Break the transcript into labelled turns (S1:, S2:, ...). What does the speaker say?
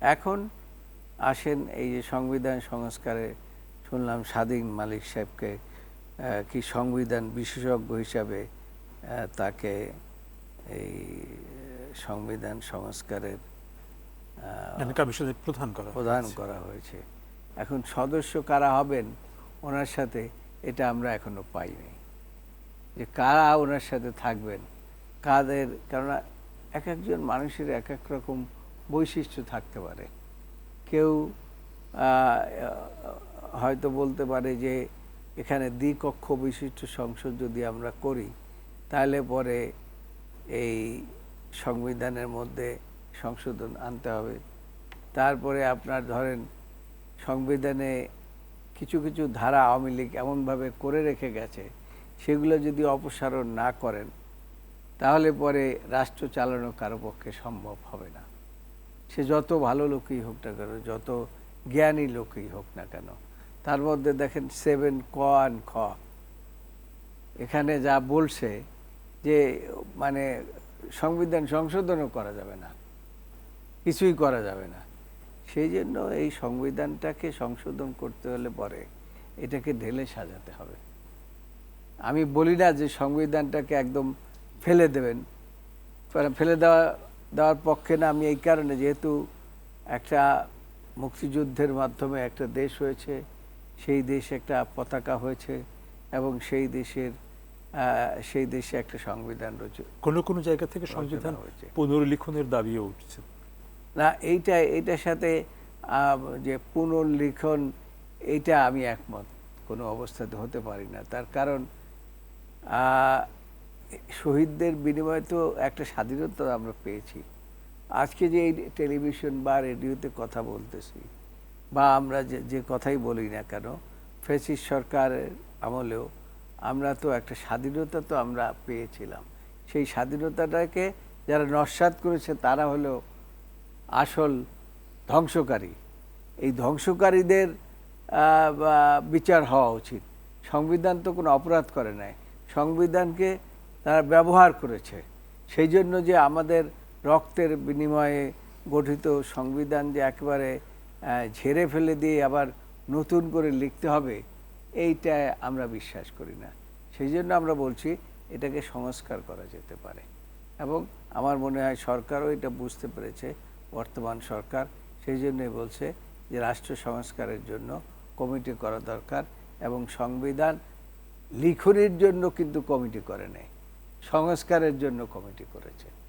S1: এখন আসেন এই যে সংবিধান সংস্কারে শুনলাম স্বাধীন মালিক সাহেবকে কি সংবিধান বিশেষজ্ঞ হিসাবে তাকে এই সংবিধান সংস্কারের
S2: প্রধান করা হয়েছে।
S1: করা হয়েছে এখন সদস্য কারা হবেন ওনার সাথে এটা আমরা এখনও পাইনি যে কারা ওনার সাথে থাকবেন কাদের কেননা এক একজন মানুষের এক এক রকম বৈশিষ্ট্য থাকতে পারে। কেউ হয়তো বলতে পারে যে, এখানে দ্বিকক্ষ বিশিষ্ট সংসদ যদি আমরা করি, তাহলে পরে এই সংবিধানের মধ্যে সংশোধন আনতে হবে। তারপরে আপনার ধরেন, সংবিধানে কিছু কিছু ধারা আওয়ামী লীগ এমনভাবে করে রেখে গেছে, সেগুলো যদি অপসারণ না করেন, তাহলে পরে রাষ্ট্র চালানো কারও পক্ষে সম্ভব হবে না। সে যত ভালো লোকই হোক না কেন, যত জ্ঞানী লোকই হোক না কেন, তার মধ্যে দেখেন সেভেন ক অ্যান্ড খ। এখানে যা বলছে যে মানে সংবিধান সংশোধনও করা যাবে না, কিছুই করা যাবে না। সেই জন্য এই সংবিধানটাকে সংশোধন করতে হলে পরে এটাকে ঢেলে সাজাতে হবে। আমি বলি না যে সংবিধানটাকে একদম ফেলে দেবেন, ফেলে দেওয়া দেওয়ার পক্ষে না আমি এই কারণে যেহেতু একটা মুক্তিযুদ্ধের মাধ্যমে একটা দেশ হয়েছে সেই দেশে একটা পতাকা হয়েছে এবং সেই দেশের সেই দেশে একটা সংবিধান রয়েছে।
S2: কোনো কোনো জায়গা থেকে সংবিধান
S1: হয়েছে।
S2: পুনর্লিখনের দাবিও উঠছে।
S1: না এইটা এইটার সাথে যে পুনর্লিখন এইটা আমি একমত। কোনো অবস্থাতে হতে পারি না। তার কারণ শহীদদের বিনিময়ে তো একটা স্বাধীনতা আমরা পেয়েছি। আজকে যে এই টেলিভিশন বা রেডিওতে কথা বলতেছি, বা আমরা যে যে কথাই বলি না কেন ফেসিস সরকারের আমলেও আমরা তো একটা স্বাধীনতা তো আমরা পেয়েছিলাম। সেই স্বাধীনতাটাকে যারা নস্বাত করেছে তারা হলো আসল ধ্বংসকারী। এই ধ্বংসকারীদের বিচার হওয়া উচিত। সংবিধান তো কোনো অপরাধ করে নাই। সংবিধানকে তারা ব্যবহার করেছে। সেই জন্য যে আমাদের রক্তের বিনিময়ে গঠিত সংবিধান যে একেবারে ঝেড়ে ফেলে দিয়ে আবার নতুন করে লিখতে হবে, এইটা আমরা বিশ্বাস করি না। সেই জন্য আমরা বলছি এটাকে সংস্কার করা যেতে পারে। এবং আমার মনে হয় সরকারও এটা বুঝতে পেরেছে, বর্তমান সরকার সেই জন্যই বলছে যে রাষ্ট্র সংস্কারের জন্য কমিটি করা দরকার এবং সংবিধান লিখনের জন্য কিন্তু কমিটি করে নেই। সংস্কারের জন্য কমিটি করেছে।